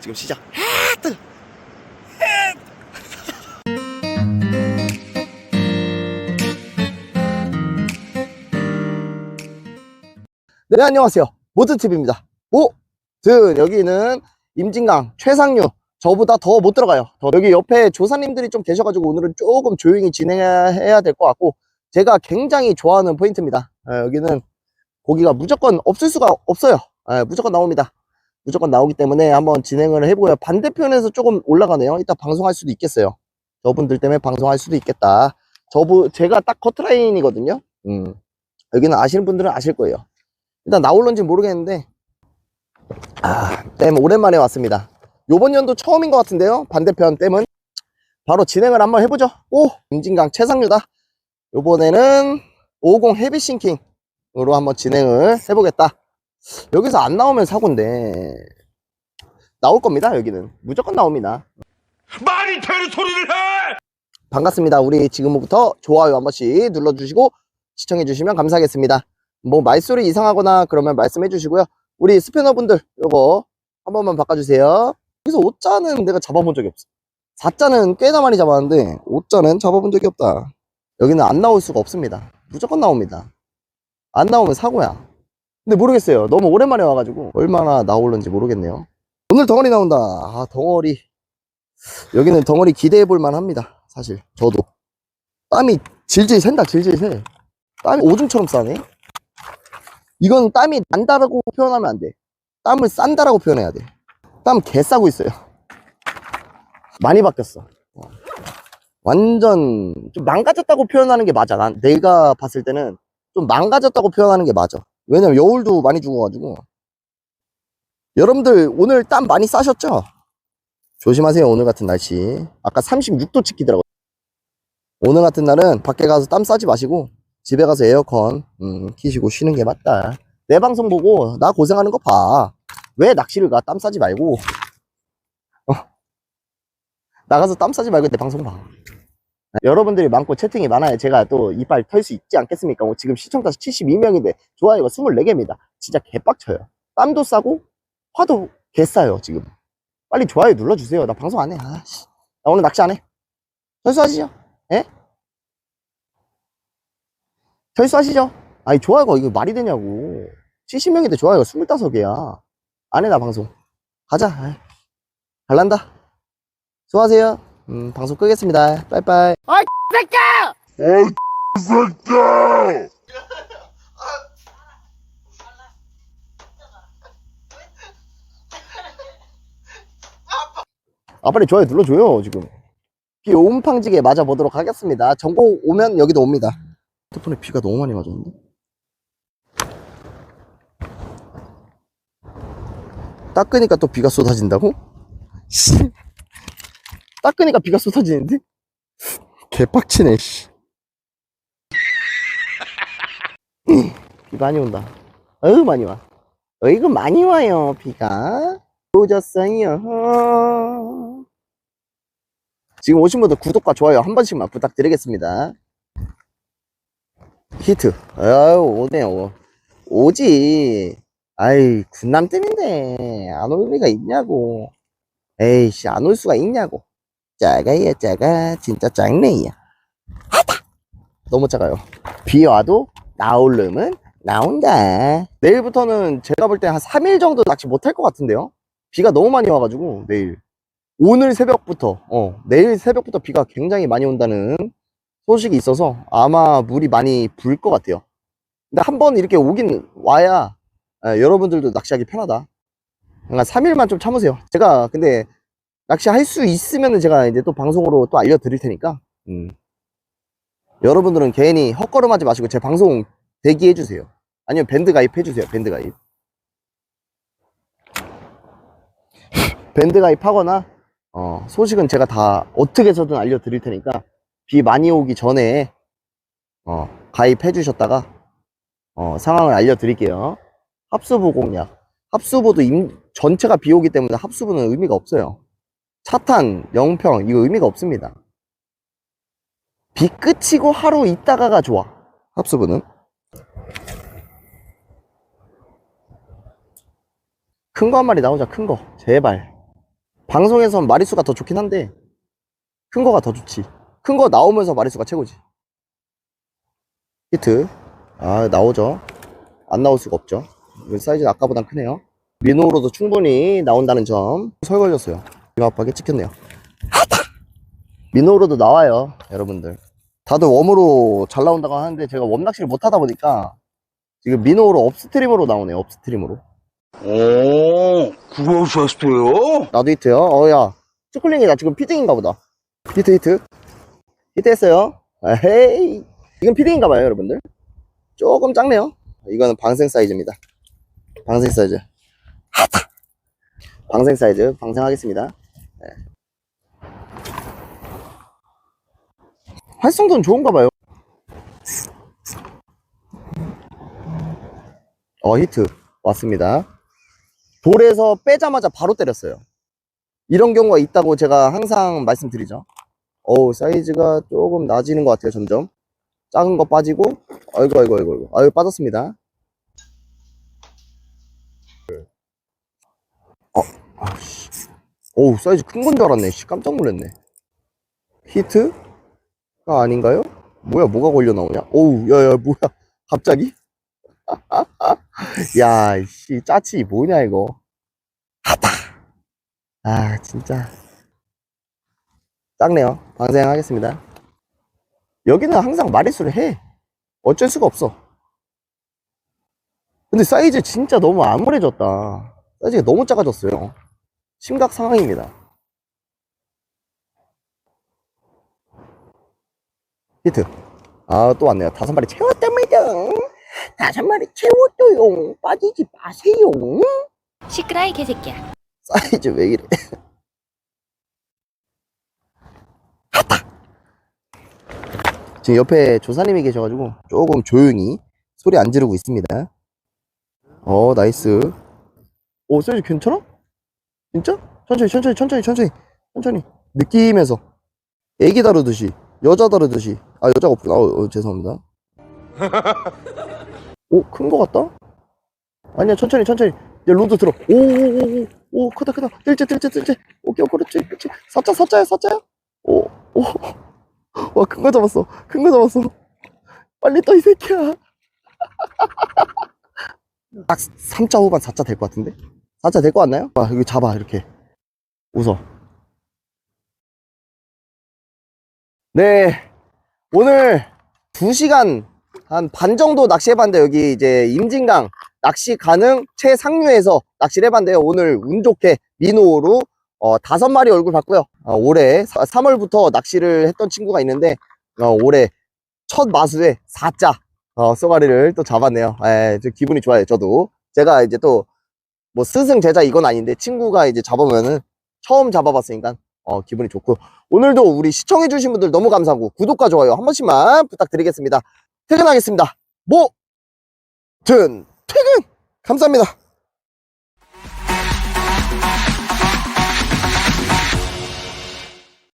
지금 시작. 네, 안녕하세요. 모드TV입니다. 모드, 여기는 임진강, 최상류, 저보다 더 못 들어가요. 더 여기 옆에 조사님들이 좀 계셔가지고 오늘은 조금 조용히 진행해야 될 것 같고, 제가 굉장히 좋아하는 포인트입니다. 아, 여기는 고기가 무조건 없을 수가 없어요. 아, 무조건 나옵니다. 무조건 나오기 때문에 한번 진행을 해보고요. 반대편에서 조금 올라가네요. 이따 방송할 수도 있겠어요. 저분들 때문에 방송할 수도 있겠다. 저분, 제가 딱 커트라인이거든요. 음. 여기는 아시는 분들은 아실 거예요. 일단 나올런지 모르겠는데, 아, 댐 오랜만에 왔습니다. 요번 연도 처음인 것 같은데요. 반대편 댐은. 바로 진행을 한번 해보죠. 오! 임진강 최상류다. 요번에는 50 헤비싱킹으로 한번 진행을 해보겠다. 여기서 안 나오면 사고인데, 나올 겁니다, 여기는. 무조건 나옵니다. 말이 되는 소리를 해! 반갑습니다. 우리 지금부터 좋아요 한 번씩 눌러주시고 시청해주시면 감사하겠습니다. 뭐 말소리 이상하거나 그러면 말씀해 주시고요. 우리 스패너분들 요거 한 번만 바꿔주세요. 여기서 5자는 내가 잡아본 적이 없어. 4자는 꽤나 많이 잡았는데 5자는 잡아본 적이 없다. 여기는 안 나올 수가 없습니다. 무조건 나옵니다. 안 나오면 사고야. 근데 모르겠어요. 너무 오랜만에 와가지고 얼마나 나올는지 모르겠네요. 오늘 덩어리 나온다. 아 덩어리. 여기는 덩어리 기대해 볼 만 합니다. 사실 저도 땀이 질질 샌다 질질 새 땀이 오줌처럼 싸네 이건 땀이 난다라고 표현하면 안돼 땀을 싼다라고 표현해야 돼땀 개 싸고 있어요 많이 바뀌었어 어. 완전 좀 망가졌다고 표현하는 게 맞아 난 내가 봤을 때는 좀 망가졌다고 표현하는 게 맞아 왜냐면 여울도 많이 죽어가지고. 여러분들 오늘 땀 많이 싸셨죠? 조심하세요 오늘 같은 날씨. 아까 36도 찍히더라고요 오늘 같은 날은 밖에 가서 땀 싸지 마시고 집에 가서 에어컨 음, 키시고 쉬는 게 맞다. 내 방송 보고 나 고생하는 거 봐. 왜 낚시를 가? 땀 싸지 말고. 어. 나가서 땀 싸지 말고 내 방송 봐 여러분들이 많고 채팅이 많아야 제가 또 이빨 털 수 있지 않겠습니까 뭐 지금 시청자 수 72명인데 좋아요가 24개입니다 진짜 개빡쳐요 땀도 싸고 화도 개 싸요 지금 빨리 좋아요 눌러주세요. 나 방송 안 해. 아씨. 나 오늘 낚시 안 해. 철수하시죠? 예? 철수하시죠? 아니, 좋아요가 이거 말이 되냐고. 70명인데 좋아요가 25개야. 안 해, 나 방송. 가자. 아이. 갈란다. 수고하세요. 음, 방송 끄겠습니다. 빠이빠이. 아이, 새끼야! 어이, 새끼야! 아, 빨리 좋아요 눌러줘요, 지금. 비 온팡지게 맞아보도록 하겠습니다. 전고 오면 여기도 옵니다. 핸드폰에 비가 너무 많이 맞았는데? 닦으니까 또 비가 쏟아진다고? 씨. 닦으니까 비가 쏟아지는데? 개빡치네, 씨. 비 많이 온다. 어휴, 많이 와. 어이구, 많이 와요, 비가. 오졌어요. 지금 오신 분들 구독과 좋아요 한 번씩만 부탁드리겠습니다. 히트. 아유, 오네요. 오지. 아이, 군남 땜인데. 안 올 리가 있냐고. 에이씨, 안 올 수가 있냐고. 작아야, 작아. 진짜 작네야. 하다! 너무 작아요. 비 와도 나올름은 나온다. 내일부터는 제가 볼 때 한 3일 정도 낚시 못할 것 같은데요? 비가 너무 많이 와가지고, 내일. 오늘 새벽부터, 어, 내일 새벽부터 비가 굉장히 많이 온다는 소식이 있어서 아마 물이 많이 불 것 같아요. 근데 한 번 이렇게 오긴 와야 에, 여러분들도 낚시하기 편하다. 그러니까 3일만 좀 참으세요. 제가 근데 낚시할 수 있으면 제가 이제 또 방송으로 또 알려드릴 테니까, 음. 여러분들은 괜히 헛걸음하지 마시고 제 방송 대기해주세요. 아니면 밴드 가입해주세요. 밴드 가입. 밴드 가입하거나 어, 소식은 제가 다 어떻게 해서든 알려드릴 테니까 비 많이 오기 전에 어, 가입해 주셨다가 어, 상황을 알려드릴게요. 합수부 공략. 합수부도 임- 전체가 비 오기 때문에 합수부는 의미가 없어요. 차탄, 영평 이거 의미가 없습니다. 비 끝이고 하루 있다가가 좋아. 합수부는. 큰 거 한 마리 나오자 큰 거. 제발. 방송에선 마리수가 더 좋긴 한데 큰 거가 더 좋지 큰 거 나오면서 마리수가 최고지 히트 아 나오죠 안 나올 수가 없죠 이 사이즈는 아까보단 크네요 민호로도 충분히 나온다는 점 설 걸렸어요 이마파게 찍혔네요. 민호로도 나와요 여러분들. 다들 웜으로 잘 나온다고 하는데 제가 웜 낚시를 못 하다 보니까 지금 민호로 업스트림으로 나오네요 업스트림으로. 오, 그거 셨어요? 나도 히트요. 어야 스쿨링이다. 지금 피딩인가 보다. 히트 히트. 히트 했어요. 에헤이. 이건 피딩인가 봐요 여러분들. 조금 작네요. 이거는 방생 사이즈입니다. 방생 사이즈. 방생 사이즈. 방생하겠습니다. 네. 활성도는 좋은가 봐요. 어 히트. 왔습니다. 돌에서 빼자마자 바로 때렸어요. 이런 경우가 있다고 제가 항상 말씀드리죠. 어우 사이즈가 조금 낮아지는 것 같아요 점점. 작은 거 빠지고 아이고 아이고 아이고 아이고. 아이고 빠졌습니다. 어 아씨 어우 사이즈 큰 건 줄 알았네. 씨 깜짝 놀랐네. 히트가 아닌가요? 뭐야 뭐가 걸려 나오냐? 어우 야야 뭐야. 갑자기? 야씨 짜치 뭐냐 이거. 하다. 아 진짜. 작네요. 방생하겠습니다. 여기는 항상 마리수를 해. 어쩔 수가 없어. 근데 사이즈 진짜 너무 암울해졌다. 사이즈가 너무 작아졌어요 심각 상황입니다. 히트. 아 또 왔네요. 다섯 마리 채웠답니다. 다섯 마리 채웠어요. 빠지지 마세요. 시끄라 이 개새끼야. 사이즈 왜 이래? 지금 옆에 조사님이 계셔가지고 조금 조용히 소리 안 지르고 있습니다. 어 나이스. 오 사이즈 괜찮아? 진짜? 천천히 천천히 천천히 천천히. 천천히. 느끼면서. 애기 다루듯이 여자 다루듯이. 아 여자가 없구나. 어, 어, 죄송합니다. 오큰 거 같다? 아니야 천천히 천천히. 이제 로드 들어. 오오오 오 오. 크다 크다. 뜰째 뜰째 뜰째 오케이 그렇지 그렇지. 사자 사자야 사자야? 오오와 큰 거 잡았어. 큰 거 잡았어. 빨리 떠 이 새끼야. 딱 3자 후반 4자 될 것 같은데 4자 될 것 같나요? 아 여기 잡아 이렇게 웃어 네 오늘 2시간 한 반 정도 낚시해봤는데 여기 이제 임진강 낚시 가능 최상류에서 낚시를 해봤는데요. 오늘 운 좋게 민호로 어, 다섯 마리 얼굴 봤고요. 어, 올해 3월부터 낚시를 했던 친구가 있는데 어, 올해 첫 마수에 4자 어, 쏘가리를 또 잡았네요. 에, 저 기분이 좋아요. 저도 제가 이제 또 뭐 스승 제자 이건 아닌데 친구가 이제 잡으면은 처음 잡아봤으니까 어, 기분이 좋고 오늘도 우리 시청해주신 분들 너무 감사하고 구독과 좋아요 한 번씩만 부탁드리겠습니다. 퇴근하겠습니다. 뭐, 든, 퇴근! 감사합니다.